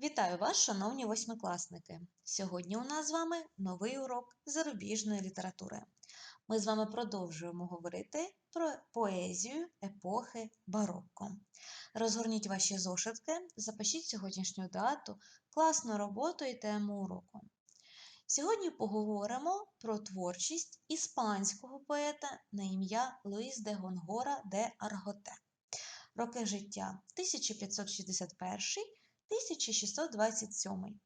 Вітаю вас, шановні восьмикласники! Сьогодні у нас з вами новий урок зарубіжної літератури. Ми з вами продовжуємо говорити про поезію епохи барокко. Розгорніть ваші зошитки, запишіть сьогоднішню дату, класну роботу і тему уроку. Сьогодні поговоримо про творчість іспанського поета на ім'я Луїс де Гонгора де Арготе. Роки життя 1561 1627.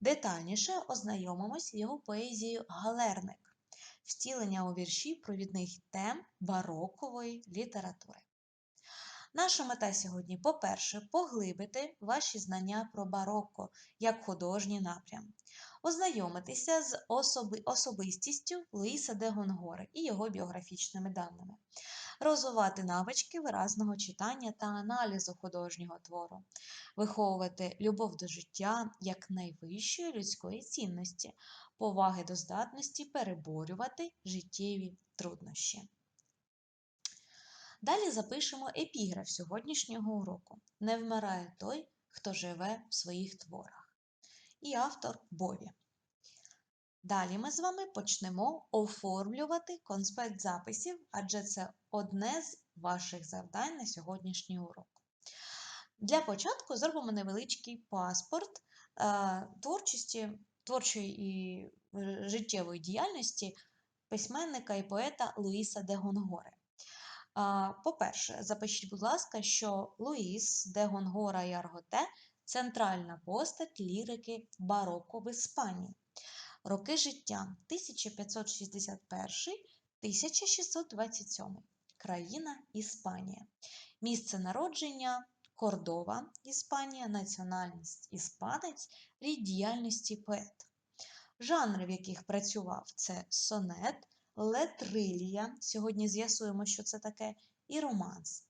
Детальніше ознайомимось з його поезією Галерник, втілення у вірші провідних тем барокової літератури. Наша мета сьогодні, по-перше, поглибити ваші знання про барокко як художній напрям, ознайомитися з особи, особистістю Луїса де Гонгори і його біографічними даними, розвивати навички виразного читання та аналізу художнього твору, виховувати любов до життя як найвищої людської цінності, поваги до здатності переборювати життєві труднощі. Далі запишемо епіграф сьогоднішнього уроку. Не вмирає той, хто живе в своїх творах. І автор Бові. Далі ми з вами почнемо оформлювати конспект записів, адже це одне з ваших завдань на сьогоднішній урок. Для початку зробимо невеличкий паспорт е, творчості, творчої і е, життєвої діяльності письменника і поета Луїса де Гонгори. По-перше, запишіть, будь ласка, що Луїс де Гонгора і Арготе центральна постать лірики бароко в Іспанії. Роки життя 1561-1627. Країна Іспанія. Місце народження Кордова, Іспанія, національність іспанець, рід діяльності поет. Жанри, в яких працював, це сонет, летрилія. Сьогодні з'ясуємо, що це таке, і романс.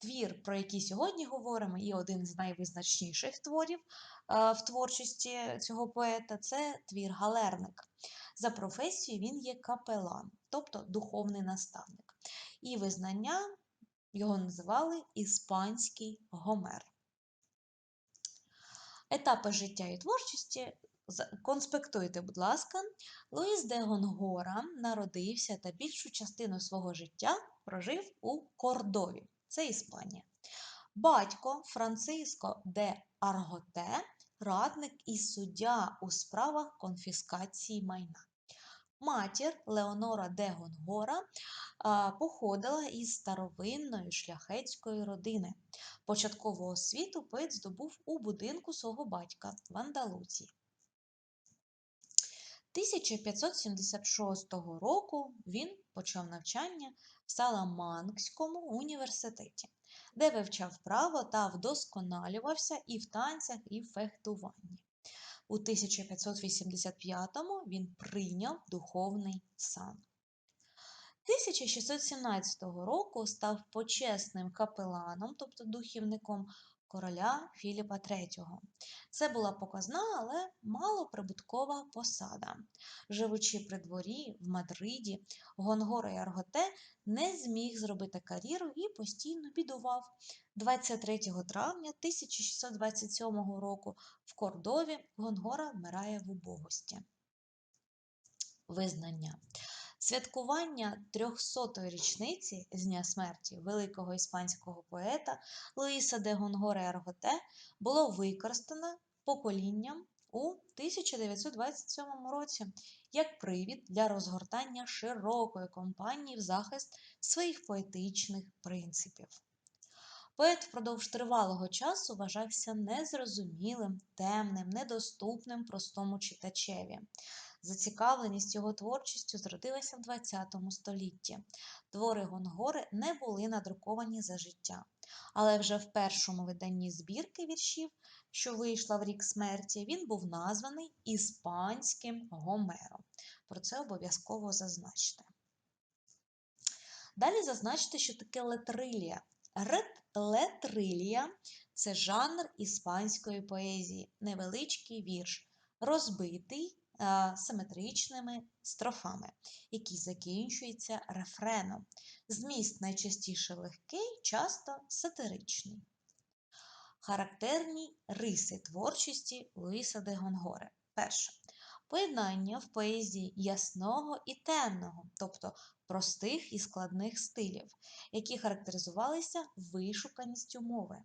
Твір, про який сьогодні говоримо, і один з найвизначніших творів е, в творчості цього поета це твір Галерник. За професією він є капелан, тобто духовний наставник. І визнання його називали Іспанський Гомер. Етапи життя і творчості конспектуйте, будь ласка, Луїс де Гонгора народився та більшу частину свого життя прожив у Кордові, це Іспанія. Батько Франциско де Арготе, радник і суддя у справах конфіскації майна. Матір Леонора де Гонгора походила із старовинної шляхетської родини. Початкову освіту поет здобув у будинку свого батька в Андалуції. 1576 року він почав навчання в Саламанкському університеті, де вивчав право та вдосконалювався і в танцях, і в фехтуванні. У 1585-му він прийняв духовний сан. 1617 року став почесним капеланом, тобто духівником короля Філіпа III. Це була показна, але малоприбуткова посада. Живучи при дворі в Мадриді, Гонгора і Арготе не зміг зробити кар'єру і постійно бідував. 23 травня 1627 року в Кордові Гонгора вмирає в убогості. Визнання. Святкування 300-ї річниці з дня смерті великого іспанського поета Луїса де Гонгоре Арготе було використано поколінням у 1927 році як привід для розгортання широкої кампанії в захист своїх поетичних принципів. Поет впродовж тривалого часу вважався незрозумілим, темним, недоступним простому читачеві. Зацікавленість його творчістю зродилася в ХХ столітті. Твори Гонгори не були надруковані за життя. Але вже в першому виданні збірки віршів, що вийшла в рік смерті, він був названий Іспанським Гомером. Про це обов'язково зазначте. Далі зазначте, що таке летрилія. Летрилія це жанр іспанської поезії, невеличкий вірш, розбитий симетричними строфами, які закінчуються рефреном. Зміст найчастіше легкий, часто сатиричний. Характерні риси творчості Луїса де Гонгоре. Перше. Поєднання в поезії ясного і темного, тобто простих і складних стилів, які характеризувалися вишуканістю мови.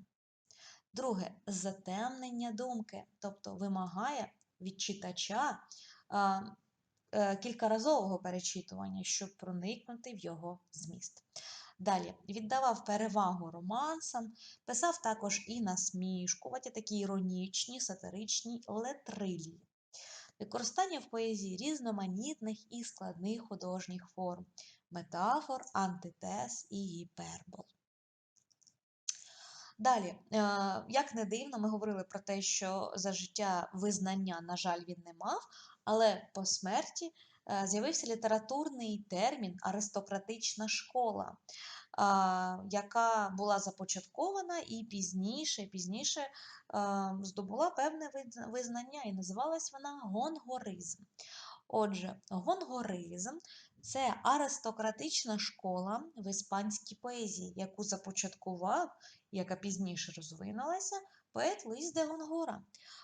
Друге затемнення думки, тобто вимагає від читача е, кількаразового перечитування, щоб проникнути в його зміст. Далі віддавав перевагу романсам, писав також і насмішкуваті, такі іронічні, сатиричні летрилі. Використання в поезії різноманітних і складних художніх форм, метафор, антитез і гіпербол. Далі, е, як не дивно, ми говорили про те, що за життя визнання, на жаль, він не мав, але по смерті е, з'явився літературний термін аристократична школа, яка була започаткована і пізніше пізніше е, здобула певне визнання, і називалась вона гонгоризм. Отже, гонгоризм це аристократична школа в іспанській поезії, яку започаткував, яка пізніше розвинулася, поет Луїс де Гонгора.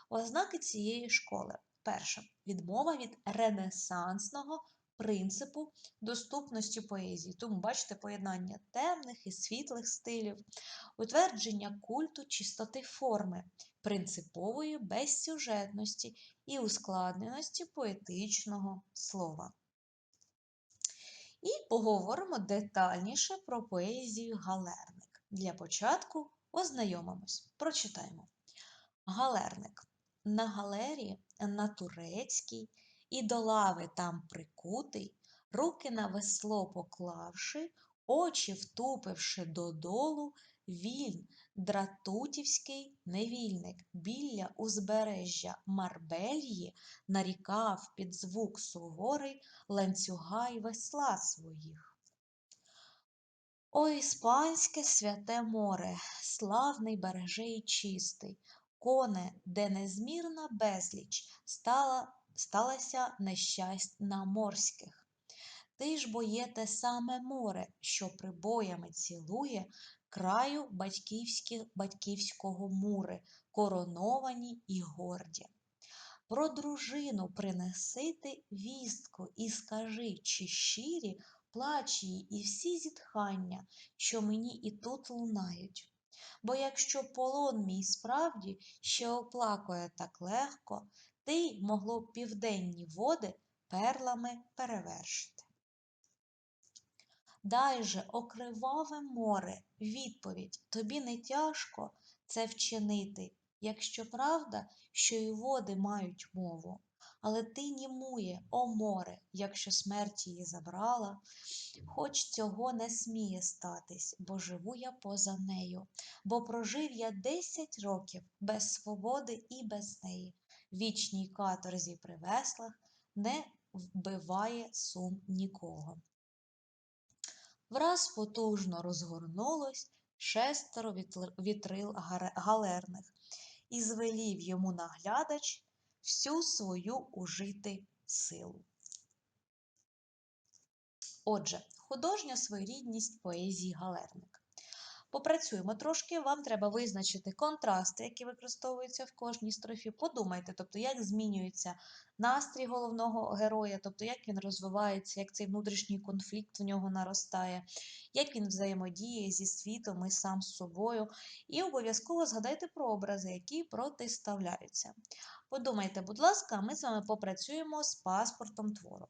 Ознаки цієї школи. Перша відмова від ренесансного принципу доступності поезії. Тому бачите поєднання темних і світлих стилів, утвердження культу чистоти форми, принципової безсюжетності і ускладненості поетичного слова. І поговоримо детальніше про поезію Галерник. Для початку ознайомимось, прочитаємо. Галерник. На галері на турецькій і до лави там прикутий, руки на весло поклавши, очі втупивши додолу, він, дратутівський невільник, біля узбережжя Марбельї нарікав під звук суворий ланцюга й весла своїх. О іспанське святе море, славний береже й чистий, коне, де незмірна безліч, стала, сталася нещастя морських. Ти ж боє те саме море, що прибоями цілує краю батьківського мури, короновані і горді. Про дружину принеси ти вістку і скажи, чи щирі плач її і всі зітхання, що мені і тут лунають. Бо якщо полон мій справді ще оплакує так легко, ти могло б південні води перлами перевершити. Дай же, окриваве море, відповідь тобі не тяжко це вчинити, якщо правда, що й води мають мову. Але ти німує, о море, якщо смерть її забрала, хоч цього не сміє статись, бо живу я поза нею, бо прожив я десять років без свободи і без неї. Вічній каторзі при веслах не вбиває сум нікого. Враз потужно розгорнулось шестеро вітрил галерних, і звелів йому наглядач всю свою ужити силу. Отже, художня своєрідність поезії галерник. Попрацюємо трошки, вам треба визначити контрасти, які використовуються в кожній строфі. Подумайте, тобто, як змінюється настрій головного героя, тобто як він розвивається, як цей внутрішній конфлікт в нього наростає, як він взаємодіє зі світом і сам з собою. І обов'язково згадайте про образи, які протиставляються. Подумайте, будь ласка, ми з вами попрацюємо з паспортом твору.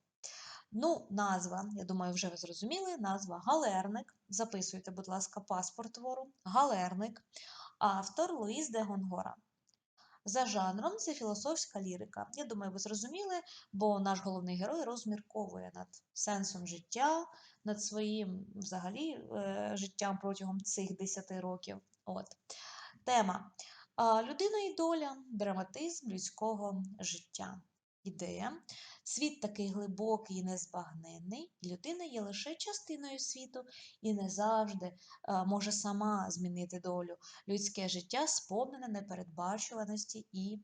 Ну, назва, я думаю, вже ви зрозуміли. Назва Галерник. Записуйте, будь ласка, паспорт твору. Галерник, автор Луїс де Гонгора. За жанром це філософська лірика. Я думаю, ви зрозуміли, бо наш головний герой розмірковує над сенсом життя, над своїм взагалі е, життям протягом цих 10 років. От. Тема людина і доля, драматизм людського життя. Ідея. Світ такий глибокий і незбагненний, людина є лише частиною світу і не завжди а, може сама змінити долю. Людське життя сповнене непередбачуваності і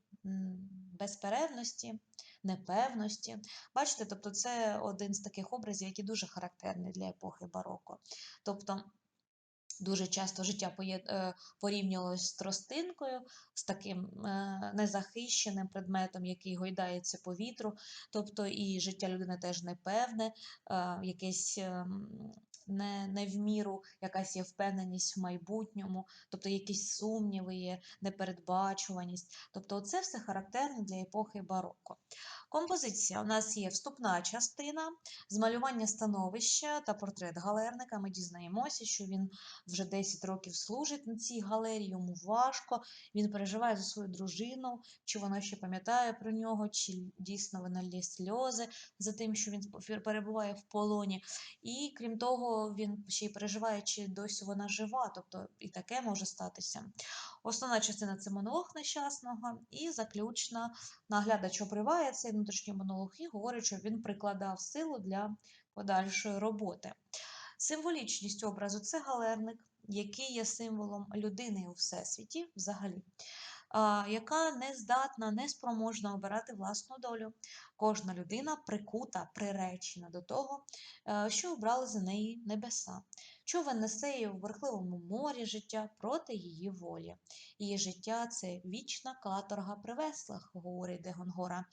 безперервності, непевності. Бачите, тобто це один з таких образів, які дуже характерний для епохи бароко. Тобто Дуже часто життя е, порівнювалось з тростинкою, з таким е, незахищеним предметом, який гойдається по вітру. Тобто і життя людини теж непевне, е, якесь ем, не, не в міру, якась є впевненість в майбутньому, тобто якісь сумніви є, непередбачуваність. Тобто це все характерно для епохи бароко. Композиція у нас є вступна частина, змалювання становища та портрет галерника. Ми дізнаємося, що він вже 10 років служить на цій галерії, йому важко, він переживає за свою дружину, чи вона ще пам'ятає про нього, чи дійсно вона лє сльози за тим, що він перебуває в полоні. І крім того, він ще й переживає, чи досі вона жива, тобто і таке може статися. Основна частина це монолог нещасного, і заключна наглядач обриває цей внутрішній монолог і говорить, що він прикладав силу для подальшої роботи. Символічність образу це галерник, який є символом людини у всесвіті взагалі, яка не здатна, не спроможна обирати власну долю. Кожна людина прикута, приречена до того, е, що обрали за неї небеса. Човен несе її у верхливому морі життя проти її волі. Її життя це вічна каторга при веслах, говорить Дегонгора.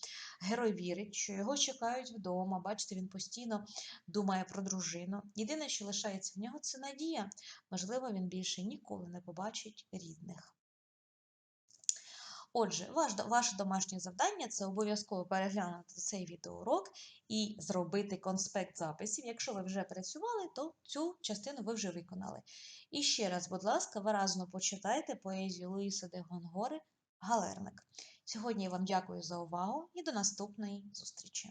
Герой вірить, що його чекають вдома. Бачите, він постійно думає про дружину. Єдине, що лишається в нього, це надія. Можливо, він більше ніколи не побачить рідних. Отже, ваш, ваше домашнє завдання це обов'язково переглянути цей відеоурок і зробити конспект записів. Якщо ви вже працювали, то цю частину ви вже виконали. І ще раз, будь ласка, виразно почитайте поезію Луїса де Гонгори Галерник. Сьогодні я вам дякую за увагу і до наступної зустрічі!